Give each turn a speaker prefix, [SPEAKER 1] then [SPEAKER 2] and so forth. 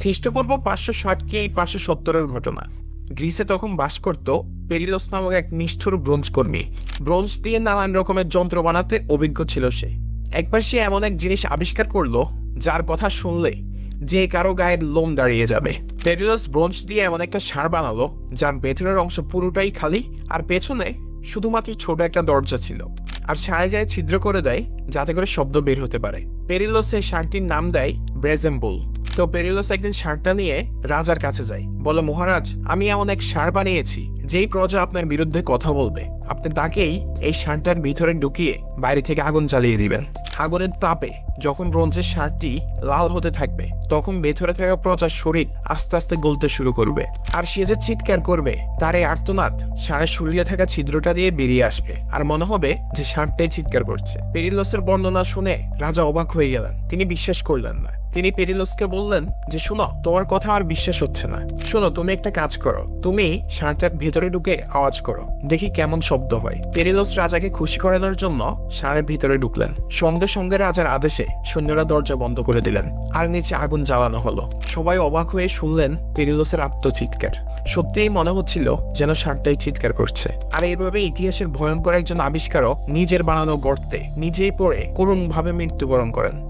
[SPEAKER 1] খ্রিস্টপূর্ব পাঁচশো ষাট কি পাঁচশো সত্তরের ঘটনা। গ্রিসে তখন বাস করত পেরিলস নামক এক নিষ্ঠুর ব্রোঞ্জ কর্মী। ব্রোঞ্জ দিয়ে নানান রকমের যন্ত্র বানাতে অভিজ্ঞ ছিল সে। একবার সে এমন এক জিনিস আবিষ্কার করল, যার কথা শুনলে যে কারও গায়ের লোম দাঁড়িয়ে যাবে। পেরিলস ব্রোঞ্জ দিয়ে এমন একটা সার বানালো, যার ভেতরের অংশ পুরোটাই খালি আর পেছনে শুধুমাত্র ছোট একটা দরজা ছিল। আর সারের গায়ে ছিদ্র করে দেয়, যাতে করে শব্দ বের হতে পারে। পেরিলোস এই সারটির নাম দেয় ব্রেজেম্বুল। তো পেরিলোস একদিন সারটা নিয়ে রাজার কাছে যায় বলে, মহারাজ, আমি এমন এক সার বানিয়েছি, যেই প্রজা আপনার বিরুদ্ধে কথা বলবে। আপনি তাকেই এই সারটার ভিতরে ঢুকিয়ে বাইরে থেকে আগুন চালিয়ে দিবেন। আগুনের তাপে যখন ব্রোঞ্জের সারটি লাল হতে থাকবে, তখন ভেতরে থাকা প্রজার শরীর আস্তে আস্তে গলতে শুরু করবে। আর সে যে চিৎকার করবে, তার এই আর্তনাদ সারের শরীরে থাকা ছিদ্রটা দিয়ে বেরিয়ে আসবে। আর মনে হবে যে সারটাই চিৎকার করছে। পেরিলসের বর্ণনা শুনে রাজা অবাক হয়ে গেলেন। তিনি বিশ্বাস করলেন না। তিনি পেরিলসকে বললেন যে, শুনো, তোমার কথা আর বিশ্বাস হচ্ছে না। শোনো, তুমি একটা কাজ করো। তুমি ষাঁড়টার ভেতরে ঢুকে আওয়াজ করো। দেখি কেমন শব্দ হয়। পেরিলস রাজাকে খুশি করানোর জন্য ষাঁড়ের ভিতরে ঢুকলেন। সঙ্গে সঙ্গে রাজার আদেশে সৈন্যরা দরজা বন্ধ করে দিলেন আর নিচে আগুন জ্বালানো হলো। সবাই অবাক হয়ে শুনলেন পেরিলসের আত্মচিৎকার। সত্যিই মনে হচ্ছিল যেন ষাঁড়টাই চিৎকার করছে। আর এইভাবে ইতিহাসের ভয়ঙ্কর একজন আবিষ্কারক নিজের বানানো গর্তে নিজেই পড়ে করুণভাবে মৃত্যুবরণ করেন।